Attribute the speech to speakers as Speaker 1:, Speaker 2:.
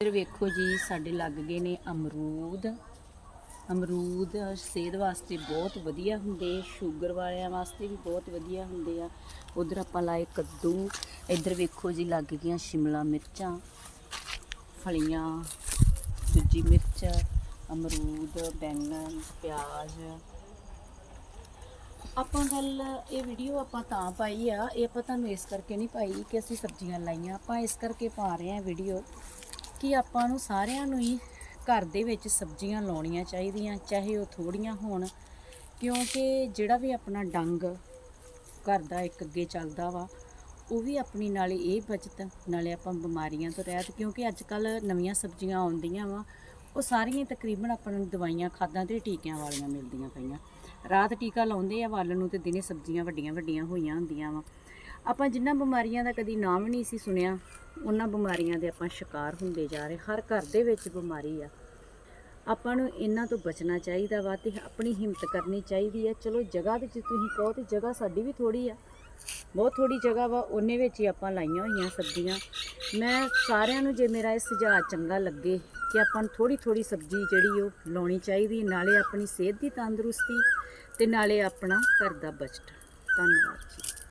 Speaker 1: ਇੱਧਰ ਵੇਖੋ ਜੀ, ਸਾਡੇ ਲੱਗ ਗਏ ਨੇ ਅਮਰੂਦ। ਅਮਰੂਦ ਸਿਹਤ ਵਾਸਤੇ ਬਹੁਤ ਵਧੀਆ ਹੁੰਦੇ, ਸ਼ੂਗਰ ਵਾਲਿਆਂ ਵਾਸਤੇ ਵੀ ਬਹੁਤ ਵਧੀਆ ਹੁੰਦੇ ਆ। ਉਧਰ ਆਪਾਂ ਲਾਏ ਕੱਦੂ, ਇੱਧਰ ਵੇਖੋ ਜੀ, ਲੱਗ ਗਈਆਂ ਸ਼ਿਮਲਾ ਮਿਰਚਾਂ, ਫਲੀਆਂ, ਦੂਜੀ ਮਿਰਚ, ਅਮਰੂਦ, ਬੈਂਗਣ, ਪਿਆਜ਼। ਆਪਾਂ ਗੱਲ, ਇਹ ਵੀਡੀਓ ਆਪਾਂ ਤਾਂ ਪਾਈ ਆ, ਇਹ ਆਪਾਂ ਤੁਹਾਨੂੰ ਇਸ ਕਰਕੇ ਨਹੀਂ ਪਾਈ ਕਿ ਅਸੀਂ ਸਬਜ਼ੀਆਂ ਲਾਈਆਂ, ਆਪਾਂ ਇਸ ਕਰਕੇ ਪਾ ਰਹੇ ਆ ਵੀਡੀਓ ਕਿ ਆਪਾਂ ਨੂੰ ਸਾਰਿਆਂ ਨੂੰ ਹੀ ਘਰ ਦੇ ਵਿੱਚ ਸਬਜ਼ੀਆਂ ਲਾਉਣੀਆਂ ਚਾਹੀਦੀਆਂ, ਚਾਹੇ ਉਹ ਥੋੜੀਆਂ ਹੋਣ, ਕਿਉਂਕਿ ਜਿਹੜਾ ਵੀ ਆਪਣਾ ਡੰਗ ਘਰ ਦਾ ਇੱਕ ਅੱਗੇ ਚੱਲਦਾ ਵਾ, ਉਹ ਵੀ ਆਪਣੀ ਨਾਲੇ ਇਹ ਬਚਤ, ਨਾਲੇ ਆਪਾਂ ਬਿਮਾਰੀਆਂ ਤੋਂ ਰਹਿਤ, ਕਿਉਂਕਿ ਅੱਜ ਕੱਲ ਨਵੀਆਂ ਸਬਜ਼ੀਆਂ ਆਉਂਦੀਆਂ ਵਾ, ਉਹ ਸਾਰੀਆਂ ਤਕਰੀਬਨ ਆਪਾਂ ਨੂੰ ਦਵਾਈਆਂ, ਖਾਦਾਂ ਤੇ ਟੀਕਿਆਂ ਵਾਲੀਆਂ ਮਿਲਦੀਆਂ ਪਈਆਂ। ਰਾਤ ਟੀਕਾ ਲਾਉਂਦੇ ਆ ਵੱਲ ਨੂੰ ਤੇ ਦਿਨੇ ਸਬਜ਼ੀਆਂ ਵੱਡੀਆਂ ਵੱਡੀਆਂ ਹੋਈਆਂ ਹੁੰਦੀਆਂ ਵਾ। ਆਪਾਂ ਜਿੰਨਾ ਬਿਮਾਰੀਆਂ ਦਾ ਕਦੀ ਨਾਮ ਨਹੀਂ ਸੀ ਸੁਣਿਆ ਉਹਨਾਂ ਬਿਮਾਰੀਆਂ ਦੇ ਆਪਾਂ ਸ਼ਿਕਾਰ ਹੁੰਦੇ ਜਾ ਰਹੇ ਹਰ ਘਰ ਦੇ ਵਿੱਚ ਬਿਮਾਰੀ ਆ। ਆਪਾਂ ਨੂੰ ਇਹਨਾਂ ਤੋਂ ਬਚਣਾ ਚਾਹੀਦਾ ਵਾ ਤੇ ਆਪਣੀ ਹਿੰਮਤ ਕਰਨੀ ਚਾਹੀਦੀ ਆ। ਚਲੋ ਜਗ੍ਹਾ ਵਿੱਚ ਤੁਸੀਂ ਕਹੋ ਤੇ ਜਗ੍ਹਾ ਸਾਡੀ ਵੀ ਥੋੜੀ ਆ। ਬਹੁਤ ਥੋੜੀ ਜਗ੍ਹਾ ਵਾ, ਉਹਨੇ ਵਿੱਚ ਹੀ ਆਪਾਂ ਲਾਈਆਂ ਹੋਈਆਂ ਸਬਜ਼ੀਆਂ। ਮੈਂ ਸਾਰਿਆਂ ਨੂੰ ਜੇ ਮੇਰਾ ਇਹ ਸੁਝਾਅ ਚੰਗਾ ਲੱਗੇ ਕਿ ਆਪਾਂ ਨੂੰ ਥੋੜੀ ਥੋੜੀ ਸਬਜ਼ੀ ਜਿਹੜੀ ਉਹ ਲਾਉਣੀ ਚਾਹੀਦੀ, ਨਾਲੇ ਆਪਣੀ ਸਿਹਤ ਦੀ ਤੰਦਰੁਸਤੀ ਤੇ ਨਾਲੇ ਆਪਣਾ ਘਰ ਦਾ ਬਜਟ। ਧੰਨਵਾਦ ਜੀ।